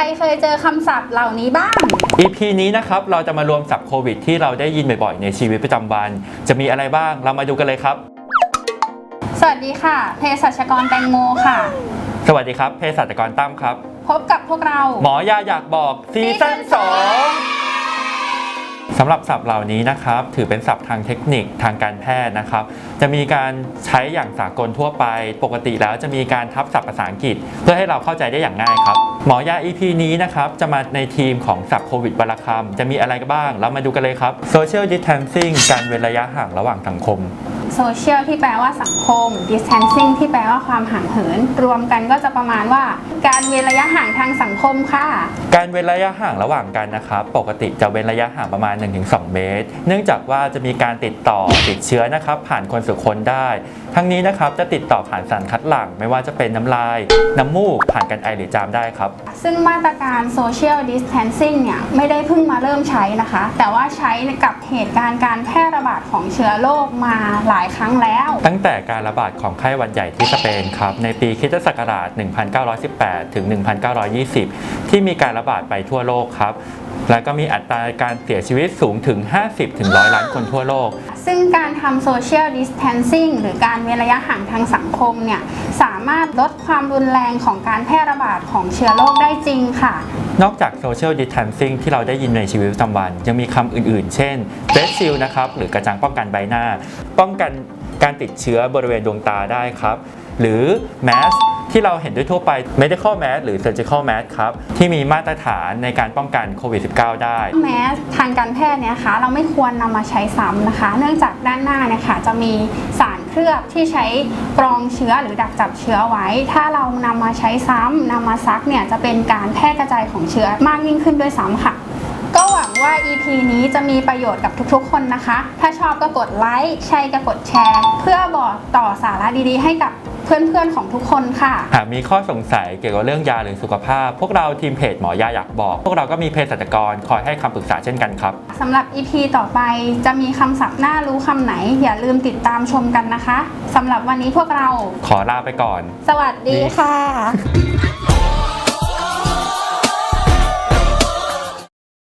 รเคยเจอคำศัพท์เหล่านี้บ้าง EP นี้นะครับเราจะมารวมศัพท์โควิดที่เราได้ยินบ่อยๆ ในชีวิตประจำวัน จะมีอะไรบ้างเรามาดูกันเลยครับ สวัสดีค่ะเภสัชกรแตงโมค่ะ สวัสดีครับเภสัชกรตั้มครับ พบกับพวกเรา หมอยาอยากบอกซีซั่นซีซั่น2สำหรับศัพท์เหล่านี้นะครับ ถือเป็นศัพท์ทางเทคนิคทางการแพทย์นะครับ จะมีการใช้อย่างสากลทั่วไป ปกติแล้วจะมีการทับศัพท์ภาษาอังกฤษ เพื่อให้เราเข้าใจได้อย่างง่ายครับ หมอยา EP นี้นะครับจะมาในทีมของศัพท์โควิดวรคำจะมีอะไรกันบ้าง เรามาดูกันเลยครับ Social Distancing การเว้นระยะห่างระหว่างสังคม โซเชียลที่แปลว่าสังคม distancing ที่แปลว่าความห่างเหิน รวมกันก็จะประมาณว่า การเว้นระยะห่างทางสังคมค่ะ การเว้นระยะห่างระหว่างกันนะครับ ปกติจะเว้นระยะห่างประมาณ 1-2 เมตร เนื่องจากว่าจะมีการติดต่อติดเชื้อนะครับ ผ่านคนสู่คนได้ ทั้งนี้นะครับจะติดต่อผ่านสารคัดหลั่ง ไม่ว่าจะเป็นน้ำลาย น้ำมูก ผ่านกันไอหรือจามได้ครับ ซึ่งมาตรการ social distancing เนี่ยไม่ได้เพิ่งมาเริ่มใช้นะคะ แต่ว่าใช้กับเหตุการณ์การแพร่ระบาดของเชื้อโรคมาหลายครั้งแล้ว ตั้งแต่การระบาดของไข้หวัดใหญ่ที่สเปนครับ ในปีคริสตศักราช 1918 ถึง 1920 ที่มีการระบาดไปทั่วโลกครับและก็มีอัตราการเสียชีวิตสูงถึง 50ถึง100 ล้านคนทั่วโลก ซึ่งการทำ social distancing หรือการเว้นระยะห่างทางสังคมเนี่ย สามารถลดความรุนแรงของการแพร่ระบาดของเชื้อโรคได้จริงค่ะ นอกจาก social distancing ที่เราได้ยินในชีวิตประจำวัน ยังมีคำอื่นๆ เช่น face shield นะครับ หรือกระจังป้องกันใบหน้า ป้องกันการติดเชื้อบริเวณดวงตาได้ครับ หรือ mask ที่เราเห็นด้วยทั่วไป medical mask หรือ surgical mask ครับ ที่มีมาตรฐานในการป้องกันโควิด -19 ได้ แม้ทางการแพทย์เนี่ยคะเราไม่ควรนำมาใช้ซ้ำนะคะ เนื่องจากด้านหน้าเนี่ยค่ะจะมีสารเคลือบที่ใช้กรองเชื้อหรือดักจับเชื้อไว้ ถ้าเรานำมาใช้ซ้ำนำมาซักเนี่ยจะเป็นการแพร่กระจายของเชื้อมากยิ่งขึ้นด้วยซ้ำค่ะก็หวังว่า EP นี้จะมีประโยชน์กับทุกๆ คนนะคะ ถ้าชอบก็กดไลค์ ใช่ก็กดแชร์ เพื่อบอกต่อสาระดีๆ ให้กับ เพื่อนๆของทุกคนค่ะ หากมีข้อสงสัยเกี่ยวกับเรื่องยาหรือสุขภาพ พวกเราทีมเพจหมอยาอยากบอก พวกเราก็มีเภสัชกรคอยให้คำปรึกษาเช่นกันครับ สำหรับ EP ต่อไปจะมีคำศัพท์น่ารู้คำไหน อย่าลืมติดตามชมกันนะคะสำหรับวันนี้พวกเรา ขอลาไปก่อน สวัสดีค่ะ